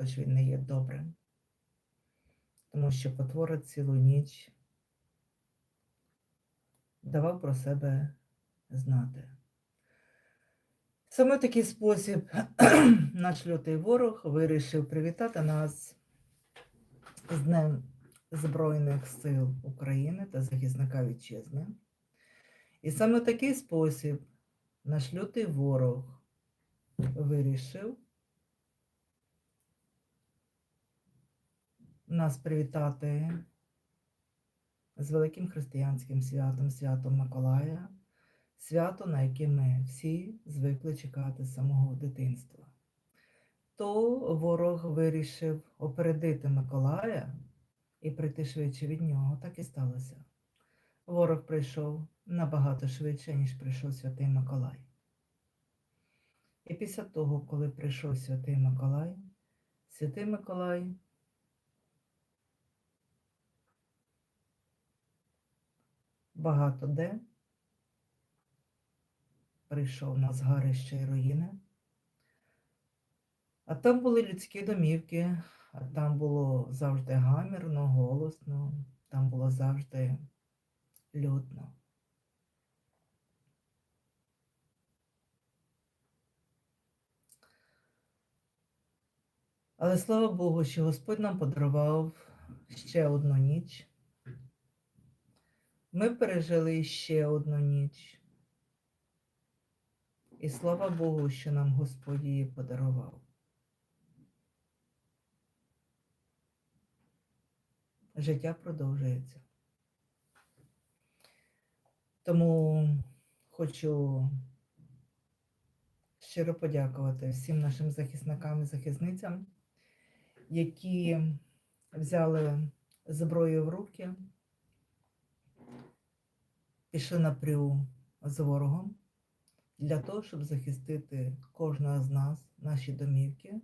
хоч він не є добрим, тому що потвора цілу ніч давав про себе знати. Саме такий спосіб наш лютий ворог вирішив привітати нас з Днем Збройних сил України та захисника вітчизни. І саме такий спосіб наш лютий ворог вирішив нас привітати з великим християнським святом, святом Миколая, свято, на яке ми всі звикли чекати з самого дитинства. То ворог вирішив опередити Миколая і прийти швидше від нього. Так і сталося. Ворог прийшов набагато швидше, ніж прийшов святий Миколай. І після того, коли прийшов святий Миколай, святий Миколай багато де прийшов на згарище і руїни. А там були людські домівки, а там було завжди гамірно, голосно, там було завжди людно. Але слава Богу, що Господь нам подарував ще одну ніч. Ми пережили ще одну ніч. І слава Богу, що нам Господь її подарував. Життя продовжується. Тому хочу щиро подякувати всім нашим захисникам і захисницям, які взяли зброю в руки, пішли напряму з ворогом для того, щоб захистити кожного з нас, наші домівки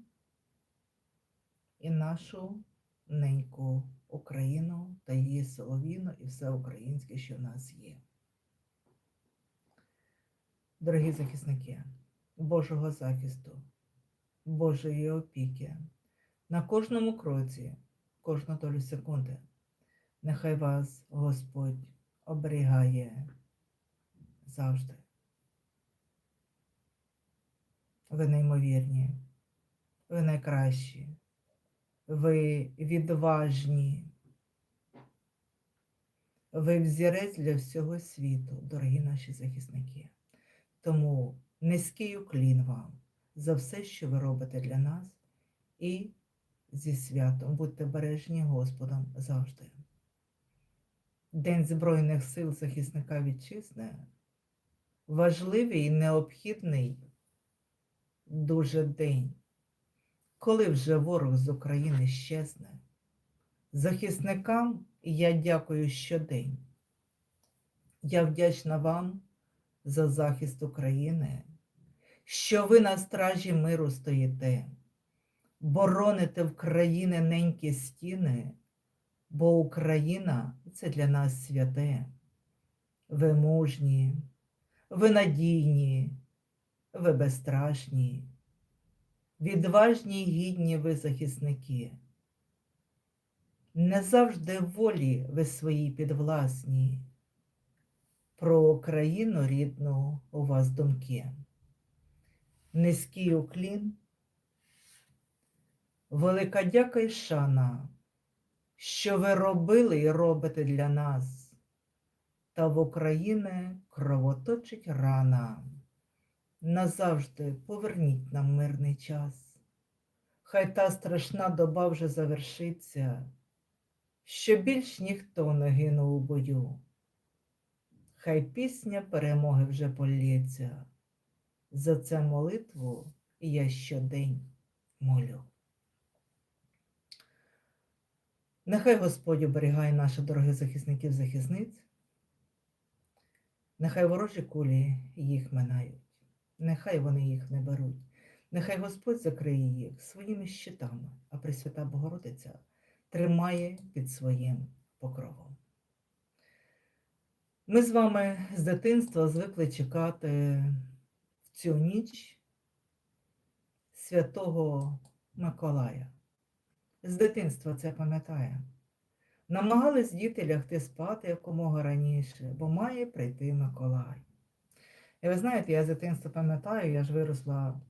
і нашу неньку Україну та її соловіну і все українське, що в нас є. Дорогі захисники, Божого захисту, Божої опіки на кожному кроці, кожну долю секунди. Нехай вас Господь оберігає завжди. Ви неймовірні, ви найкращі, ви відважні, ви взірець для всього світу, дорогі наші захисники. Тому низький уклін вам за все, що ви робите для нас, і зі святом будьте бережні Господом завжди. День Збройних сил захисника вітчизни важливий і необхідний дуже день, коли вже ворог з України щезне. Захисникам я дякую щодень. Я вдячна вам за захист України, що ви на стражі миру стоїте, бороните в країни ненькі стіни, бо Україна це для нас святе. Ви мужні, ви надійні, ви безстрашні, відважні й гідні ви захисники. Не завжди волі ви свої підвласні про Україну рідну у вас думки. Низький уклін, велика дяка й шана, що ви робили і робите для нас, та в Україні кровоточить рана. Назавжди поверніть нам мирний час. Хай та страшна доба вже завершиться, що більш ніхто не гинув у бою. Хай пісня перемоги вже полється. За це молитву я щодень молю. Нехай Господь оберігає наших дорогих захисників захисниць, нехай ворожі кулі їх минають, нехай вони їх не беруть, нехай Господь закриє їх своїми щитами, а Пресвята Богородиця тримає під своїм покровом. Ми з вами з дитинства звикли чекати в цю ніч святого Миколая. З дитинства це пам'ятає. Намагались діти лягти спати якомога раніше, бо має прийти Миколай. І ви знаєте, я з дитинства пам'ятаю, я ж виросла в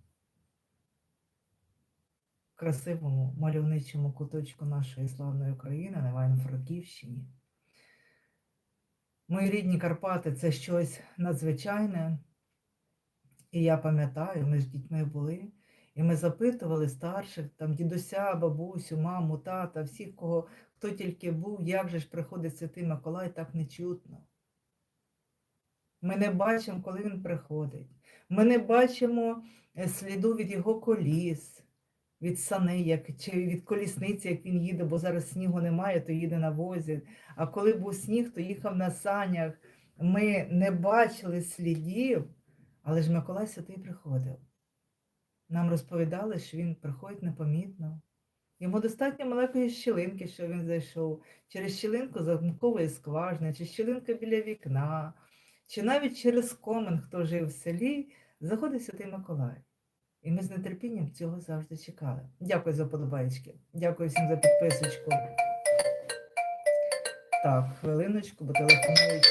красивому мальовничому куточку нашої славної України на Івано-Франківщині. Мої рідні Карпати це щось надзвичайне. І я пам'ятаю, ми ж дітьми були, і ми запитували старших, там дідуся, бабусю, маму, тата, всіх, кого хто тільки був, як же ж приходить Святий Миколай, так не чутно. Ми не бачимо, коли він приходить. Ми не бачимо е, сліду від його коліс, від сани, як, чи від колісниці, як він їде, бо зараз снігу немає, то їде на возі. А коли був сніг, то їхав на санях. Ми не бачили слідів, але ж Миколай Святий приходив. Нам розповідали, що він приходить непомітно. Йому достатньо маленької щілинки, що він зайшов, через щілинку замкової скважини, чи щілинка біля вікна, чи навіть через комен, хто жив в селі, заходить Святий Миколай. І ми з нетерпінням цього завжди чекали. Дякую за подобаєчки. Дякую всім за підписочку. Так, хвилиночку, бо телефонують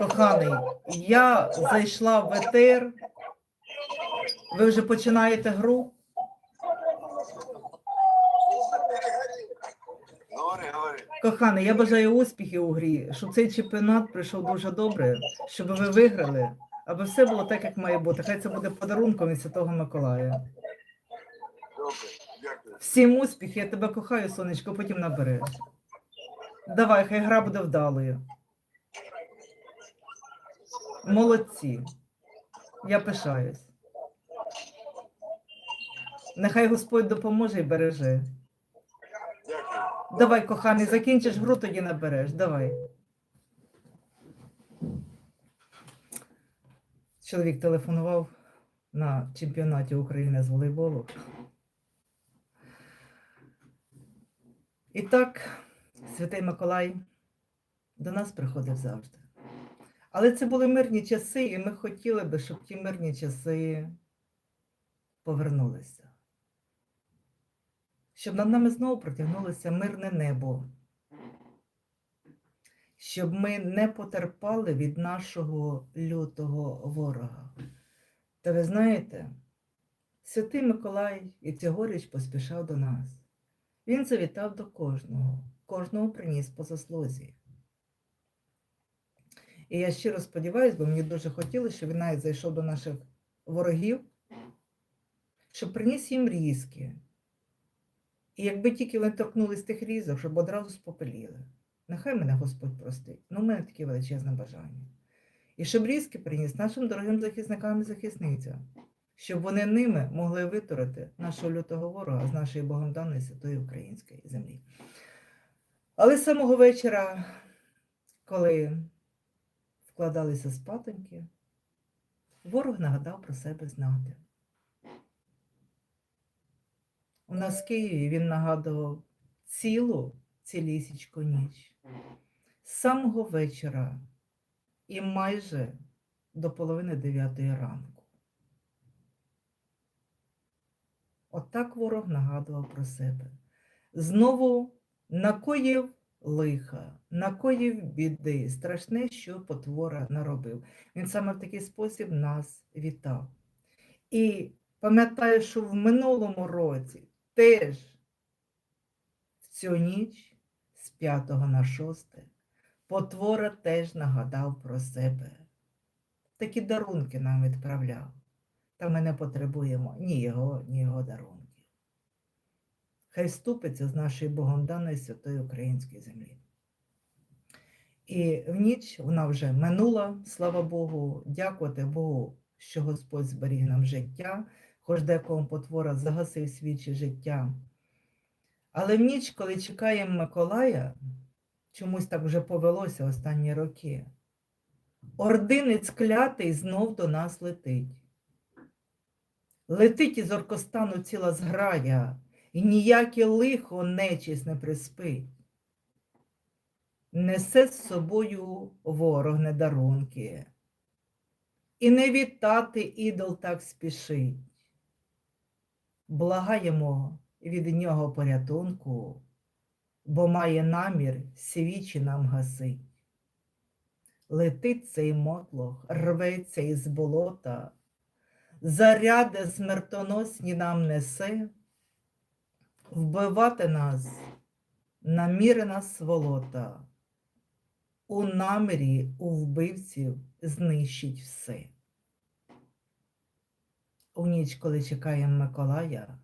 Коханий, я зайшла в етер. Ви вже починаєте гру? Коханий, я бажаю успіхів у грі, щоб цей чемпіонат пройшов дуже добре, щоб ви виграли, аби все було так, як має бути. Хай це буде подарунком від Святого Миколая. Всім успіх, я тебе кохаю, сонечко, потім набереш. Давай, хай гра буде вдалою. Молодці. Я пишаюсь. Нехай Господь допоможе і береже. Дякую. Давай, коханий, закінчиш гру, тоді набереш. Давай. Чоловік телефонував на чемпіонаті України з волейболу. І так, Святий Миколай до нас приходив завжди. Але це були мирні часи, і ми хотіли би, щоб ті мирні часи повернулися щоб над нами знову протягнулося мирне небо, щоб ми не потерпали від нашого лютого ворога. Та ви знаєте, святий Миколай і цьогоріч поспішав до нас. Він завітав до кожного, кожного приніс по заслузі. І я щиро сподіваюся, бо мені дуже хотілося, щоб він навіть зайшов до наших ворогів, щоб приніс їм різки. І якби тільки вони торкнулись тих різок, щоб одразу спопеліли. Нехай мене Господь простить. Ну, у мене таке величезне бажання. І щоб різки приніс нашим дорогим захисникам і захисницям, щоб вони ними могли витурити нашого лютого ворога з нашої Богом даної святої української землі. Але з самого вечора, коли вкладалися спатоньки, ворог нагадав про себе знати. У нас в Києві він нагадував цілу цілісічку ніч. З самого вечора і майже до половини дев'ятої ранку. Отак ворог нагадував про себе. Знову накоїв лиха, накоїв біди, страшне, що потвора наробив. Він саме в такий спосіб нас вітав. І пам'ятаю, що в минулому році теж в цю ніч з 5 на 6 потвора теж нагадав про себе. Такі дарунки нам відправляв. Та ми не потребуємо ні його, ні його дарунків. Хай ступиться з нашої Богом даної святої української землі. І в ніч вона вже минула, слава Богу, дякувати Богу, що Господь зберіг нам життя хоч декому потвора загасив свічі життя. Але в ніч, коли чекаємо Миколая, чомусь так вже повелося останні роки, ординець клятий знов до нас летить. Летить із Оркостану ціла зграя, і ніяке лихо нечість не приспить. Несе з собою ворог недарунки, і не вітати ідол так спішить благаємо від нього порятунку, бо має намір свічі нам гасить. Летить цей мотлох, рветься із болота, заряди смертоносні нам несе, вбивати нас намірена сволота, у намірі у вбивців знищить все. У ніч, коли чекаємо Миколая,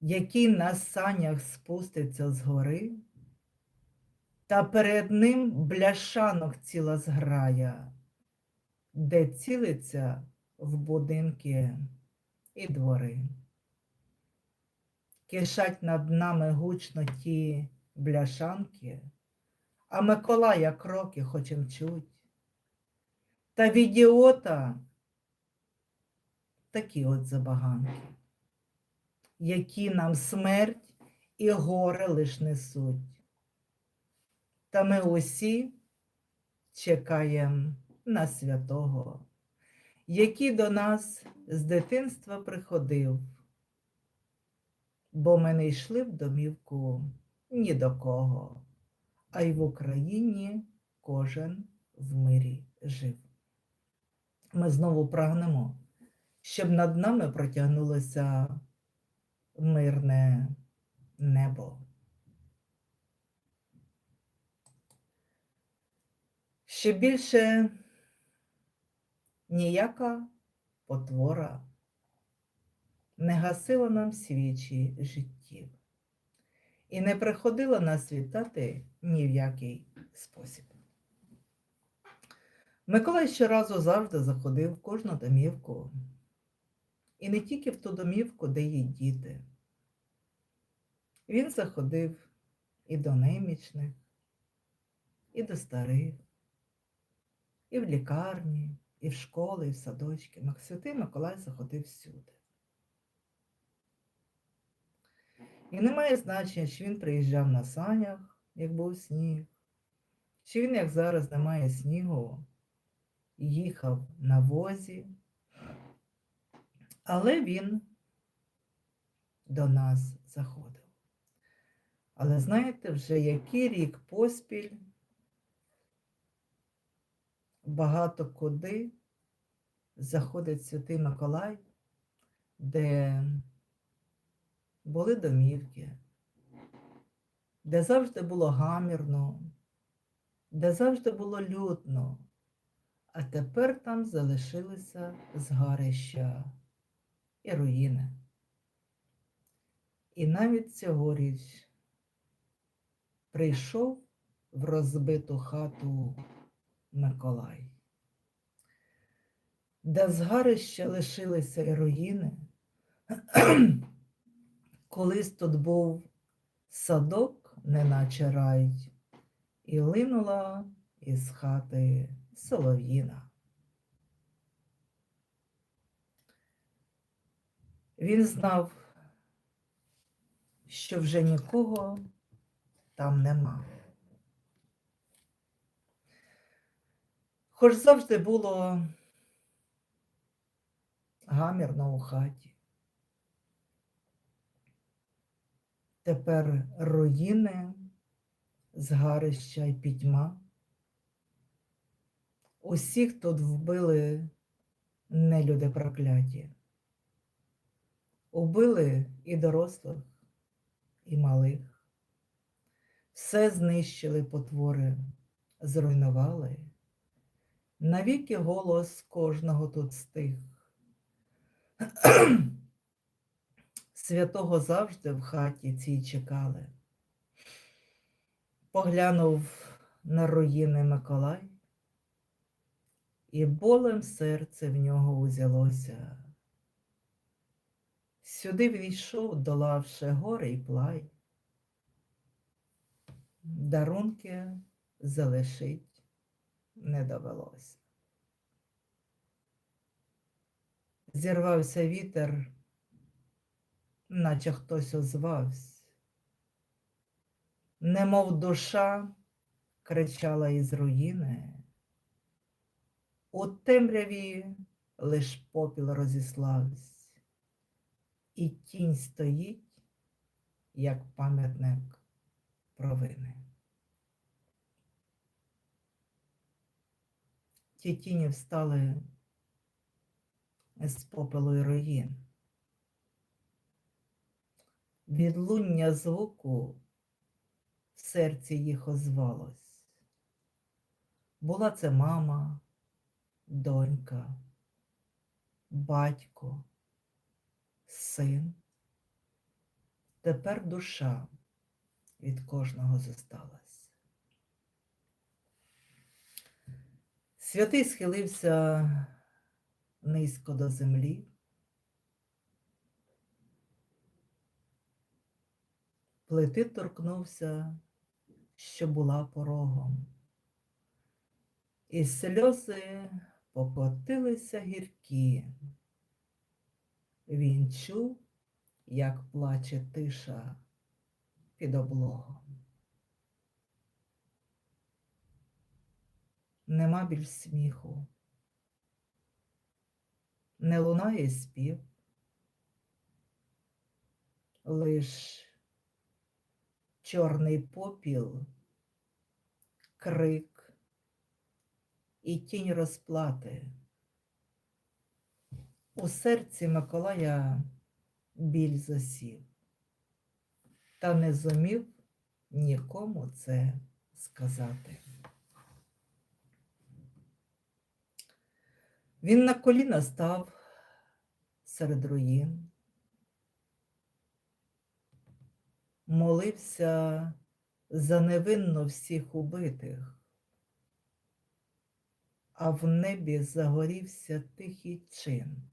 який на санях спуститься з гори, та перед ним бляшанок ціла зграя, де цілиться в будинки і двори. Кишать над нами гучно ті бляшанки, а Миколая кроки хочем чуть. Та в такі от забаганки, які нам смерть і горе лиш несуть. Та ми усі чекаємо на святого, який до нас з дитинства приходив, бо ми не йшли в домівку ні до кого, а й в Україні кожен в мирі жив. Ми знову прагнемо, щоб над нами протягнулося мирне небо. Ще більше ніяка потвора не гасила нам свічі життів і не приходила нас вітати ні в який спосіб. Миколай щоразу завжди заходив в кожну домівку, і не тільки в ту домівку, де є діти. Він заходив і до немічних, і до старих, і в лікарні, і в школи, і в садочки. Святий Миколай заходив всюди. І немає значення, чи він приїжджав на санях, як був сніг, чи він, як зараз немає снігу, їхав на возі, але він до нас заходив. Але знаєте, вже який рік поспіль багато куди заходить Святий Миколай, де були домівки, де завжди було гамірно, де завжди було людно, а тепер там залишилися згарища і руїни. І навіть цьогоріч прийшов в розбиту хату Миколай, де згарища лишилися і руїни. Колись тут був садок, неначе рай, і линула із хати солов'їна. Він знав, що вже нікого там нема. Хоч завжди було гамірно у хаті. Тепер руїни, згарища й пітьма. Усіх тут вбили нелюди прокляті. Убили і дорослих, і малих. Все знищили потвори, зруйнували. Навіки голос кожного тут стих. Святого завжди в хаті цій чекали. Поглянув на руїни Миколай, і болем серце в нього узялося. Сюди війшов, долавши гори й плай. Дарунки залишить не довелося. Зірвався вітер, наче хтось озвався. Немов душа кричала із руїни. У темряві лиш попіл розіславсь. і тінь стоїть, як пам'ятник провини. Ті тіні встали з попелу і руїн. Відлуння звуку в серці їх озвалось. Була це мама, донька, батько, син. Тепер душа від кожного зосталась. Святий схилився низько до землі. Плити торкнувся, що була порогом. І сльози покотилися гіркі. Він чув, як плаче тиша під облогом. Нема більш сміху, не лунає спів, лиш чорний попіл, крик і тінь розплати. У серці Миколая біль засів, та не зумів нікому це сказати. Він на коліна став серед руїн, молився за невинно всіх убитих, а в небі загорівся тихий чин.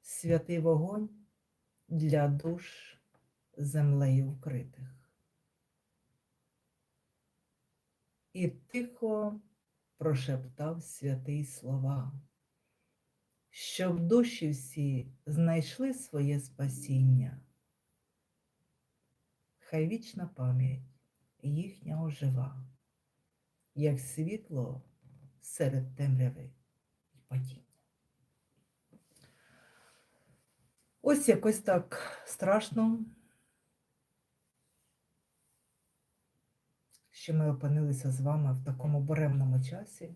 Святий вогонь для душ землею вкритих. І тихо прошептав святий слова, щоб душі всі знайшли своє спасіння. Хай вічна пам'ять їхня ожива, як світло серед темряви і падіння. Ось якось так страшно, що ми опинилися з вами в такому буремному часі,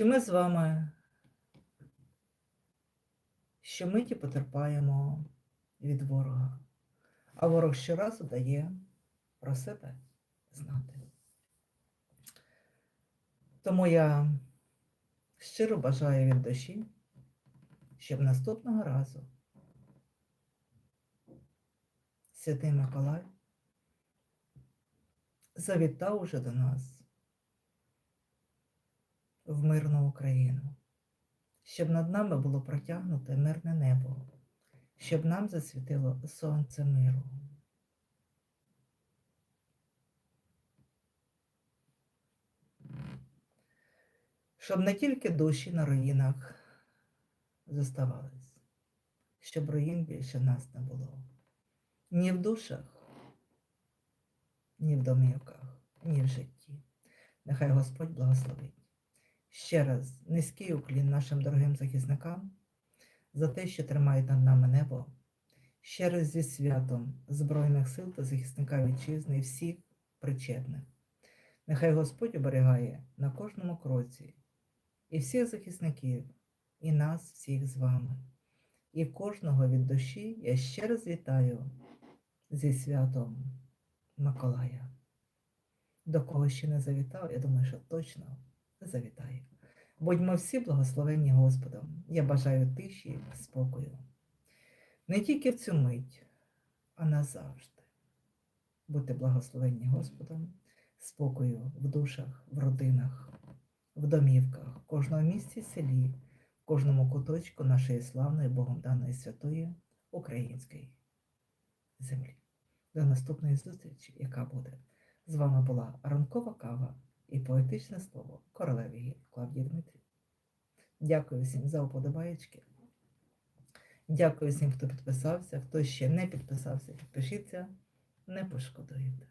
що ми з вами щомиті потерпаємо від ворога, а ворог щоразу дає про себе знати. Тому я щиро бажаю від душі, щоб наступного разу Святий Миколай завітав уже до нас в мирну Україну, щоб над нами було протягнуте мирне небо, щоб нам засвітило сонце миру. Щоб не тільки душі на руїнах зоставались, щоб руїн більше нас не було. Ні в душах, ні в домівках, ні в житті. Нехай Господь благословить. Ще раз низький уклін нашим дорогим захисникам за те, що тримають над нами небо. Ще раз зі святом Збройних сил та захисника вітчизни і всіх причетних. Нехай Господь оберігає на кожному кроці і всіх захисників, і нас всіх з вами. І кожного від душі я ще раз вітаю зі святом Миколая. До кого ще не завітав, я думаю, що точно завітає. Будьмо всі благословенні Господом. Я бажаю тиші, спокою. Не тільки в цю мить, а назавжди. Будьте благословенні Господом, спокою в душах, в родинах, в домівках, в кожному місці, селі, в кожному куточку нашої славної Богом даної святої української землі. До наступної зустрічі, яка буде. З вами була ранкова кава і поетичне слово королеві Клавдії Дмитрів. Дякую всім за уподобаєчки. Дякую всім, хто підписався. Хто ще не підписався, підпишіться, не пошкодуєте.